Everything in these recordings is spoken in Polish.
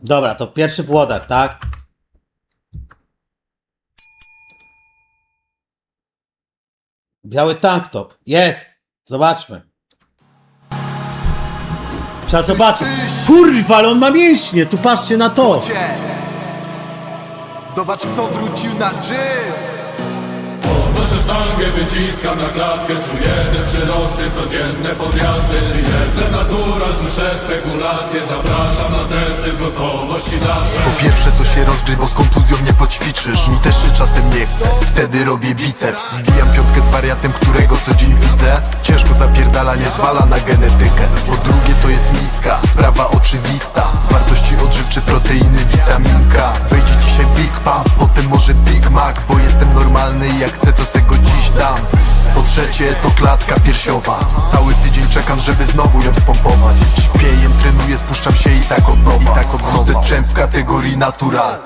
Dobra, to pierwszy Włodar, tak? Biały tank top. Jest! Zobaczmy. Trzeba zobaczyć. Kurwa, ale on ma mięśnie! Tu patrzcie na to! Zobacz kto wrócił na gym sztangę wyciskam na klatkę Czuję te przyrosty, codzienne podjazdy. Jestem natura, słyszę spekulacje Zapraszam na testy w gotowości zawsze. Po pierwsze to się rozgrzej, bo z kontuzją nie poćwiczysz. Mi też się czasem nie chce, wtedy robię biceps. Zbijam piątkę z wariatem, którego co dzień widzę. Ciężko zapierdala, nie zwala na genetykę. Po drugie to jest miska, sprawa oczywista. Wartości odżywcze, proteiny, dam po trzecie to klatka piersiowa. Cały tydzień czekam, żeby znowu ją spompować. Śpię, jem, trenuję, spuszczam się i tak od nowa, I tak od nowa. w kategorii natural.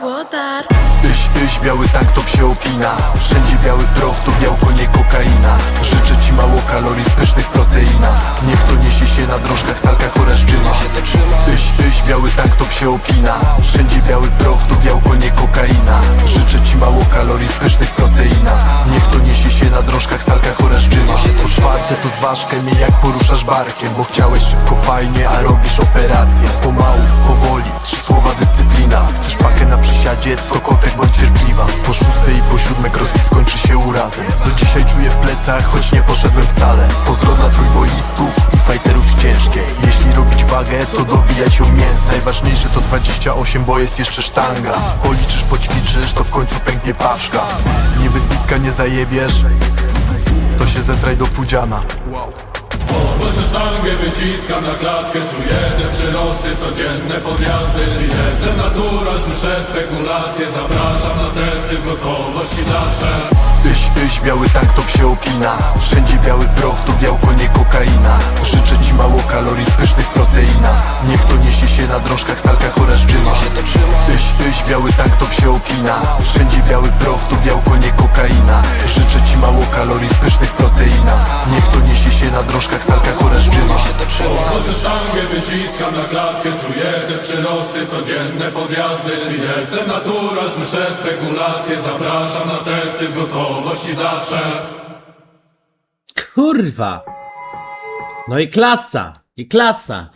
Tyś, tyś, biały tank top się opina. Wszędzie biały proch, to białko, nie kokaina. Życzę ci mało kalorii w pysznych proteinach. Niech to niesie się na drążkach, salkach oraz dżymach Tyś, tyś, biały tank top się opina. Wszędzie zważkę mnie jak poruszasz barkiem Bo chciałeś szybko, fajnie, a robisz operację. Pomału, powoli, trzy słowa dyscyplina. Chcesz pakę na przysiadzie, to kotek bądź cierpliwa. Po szóstej i po siódme crossfit skończy się urazem. Do dzisiaj czuję w plecach, choć nie poszedłem wcale. Pozdro dla trójboistów i fighterów w ciężkiej Jeśli robić wagę, to dobijać ją mięs. Najważniejsze to 28, bo jest jeszcze sztanga. Policzysz, poćwiczysz, to w końcu pęknie paczka Nie bez bicka nie zajebiesz To się zesraj do pudziana Proszę sztangę wyciskam na klatkę Czuję te przyrosty, codzienne podjazdy Jestem natura, słyszę spekulacje Zapraszam na testy w gotowości zawsze. Tyś, tyś, biały tank top się opina Wszędzie biały proch, to białko, nie kokaina. Życzę ci mało kalorii w pysznych proteinach. Niech to niesie się na drążkach, salkach oraz dżymach Tyś, tyś, biały tank top się opina Wszędzie biały proch, to białko, nie kokaina. Życzę ci mało kalorii w pysznych wyciskam na klatkę Czuję te przyrosty, codzienne podjazdy Jestem natura, słyszę spekulacje Zapraszam na testy w gotowości zawsze Kurwa! No i klasa! I klasa!